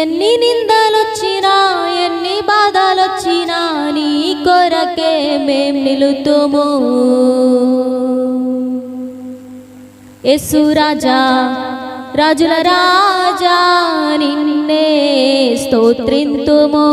ఎన్ని నిందాలొచ్చినా ఎన్ని బాధలొచ్చినా నీ కొరకే మేం నిలుతుము. యేసు రాజా రాజుల రాజా నిన్నే స్తోత్రింతుము.